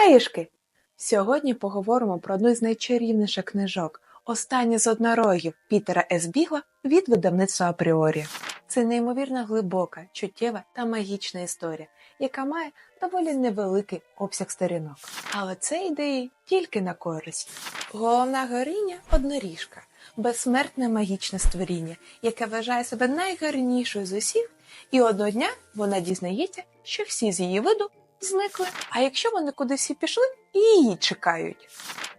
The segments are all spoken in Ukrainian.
Краєшки! Сьогодні поговоримо про одну з найчарівніших книжок Остання з однорогів Пітера С. Бігла від видавництва Апріорі. Це неймовірно глибока, чуттєва та магічна історія, яка має доволі невеликий обсяг сторінок. Але це ідеї тільки на користь. Головна героїня – одноріжка, безсмертне магічне створіння, яке вважає себе найгарнішою з усіх, і одного дня вона дізнається, що всі з її виду зникли. А якщо вони кудись і пішли, і її чекають.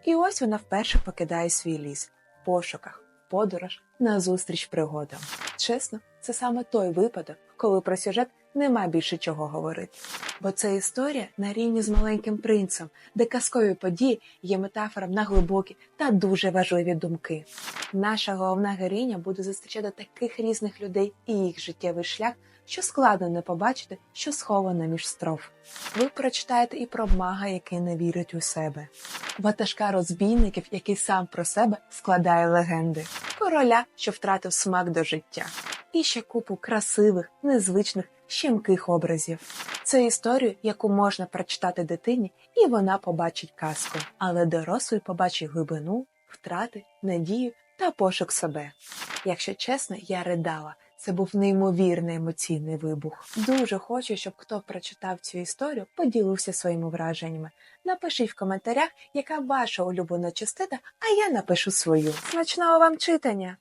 І ось вона вперше покидає свій ліс в пошуках, подорож, назустріч пригодам. Чесно, це саме той випадок, коли про сюжет нема більше чого говорити. Бо це історія на рівні з маленьким принцем, де казкові події є метафором на глибокі та дуже важливі думки. Наша головна героїня буде зустрічати таких різних людей і їх життєвий шлях, що складно не побачити, що сховано між строф. Ви прочитаєте і про мага, який не вірить у себе, ватажка розбійників, який сам про себе складає легенди, короля, що втратив смак до життя, і ще купу красивих, незвичних, щемких образів. Це історію, яку можна прочитати дитині, і вона побачить казку, але дорослий побачить глибину, втрати, надію та пошук себе. Якщо чесно, я ридала. Це був неймовірний емоційний вибух. Дуже хочу, щоб хто прочитав цю історію, поділився своїми враженнями. Напишіть в коментарях, яка ваша улюблена частина, а я напишу свою. Смачного вам читання!